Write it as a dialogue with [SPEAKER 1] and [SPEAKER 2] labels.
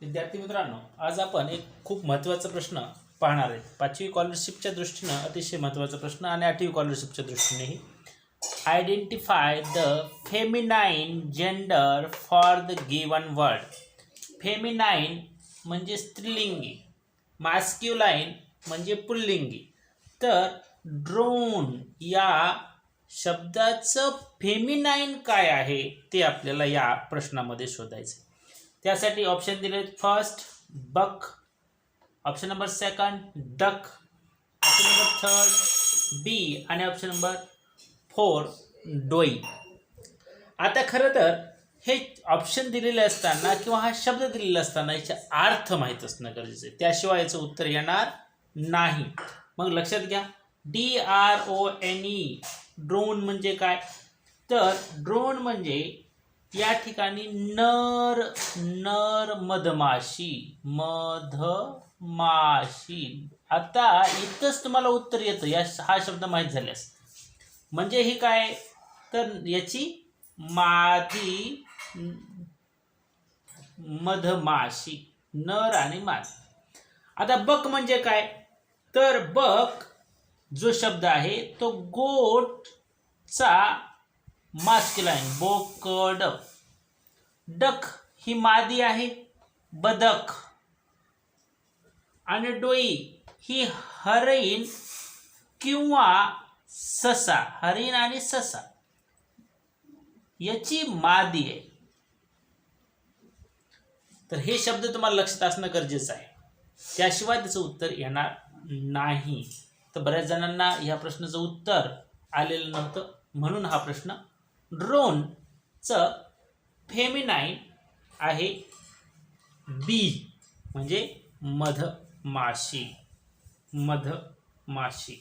[SPEAKER 1] विद्यार्थी मित्रांनो आज आपण एक खूप महत्त्वाचा प्रश्न पाहणार आहे. पाचवी कॉलरशिपच्या दृष्टीनं अतिशय महत्त्वाचा प्रश्न आणि आठवी कॉलरशिपच्या दृष्टीनेही. Identify the feminine gender for the given word feminine म्हणजे स्त्रीलिंगी मास्क्युलाईन म्हणजे पुल्लिंगी. तर ड्रोन या शब्दाचं फेमिनाईन काय आहे ते आपल्याला या प्रश्नामध्ये शोधायचं आहे. त्यासाठी ऑप्शन दिले first buck option number second duck option number third B आणि ऑप्शन नंबर फोर डोई आता खरं तर हे ऑप्शन दिलेले असताना किंवा हा शब्द दिलेला असताना याचे अर्थ माहीत असणं गरजेचं आहे. त्याशिवाय याचं उत्तर येणार नाही. मग लक्षात घ्या. D R O N E drone म्हणजे काय? तर ड्रोन म्हणजे या ठिकाणी नर नर मधमाशी मधमाशी. आता इथंच तुम्हाला उत्तर येतं. या हा शब्द माहीत झाल्यास. म्हणजे ही काय? तर याची मादी मधमाशी नर आणि मादी आता बक म्हणजे काय? तर बक जो शब्द आहे तो गोटचा मास्कुलाईन बोकड डक ही मादी आहे बदक. आणि डोई ही हरिण किंवा ससा हरिण आणि ससा. याची मादी आहे. तर हे शब्द तुम्हाला लक्षात असणं गरजेचं आहे. त्याशिवाय त्याचं उत्तर येणार नाही. तर बऱ्याच जणांना ह्या प्रश्नाचं उत्तर आलेलं नव्हतं म्हणून हा प्रश्न ड्रोनचं फेमिनाईन आहे बी म्हणजे मधमाशी मधमाशी.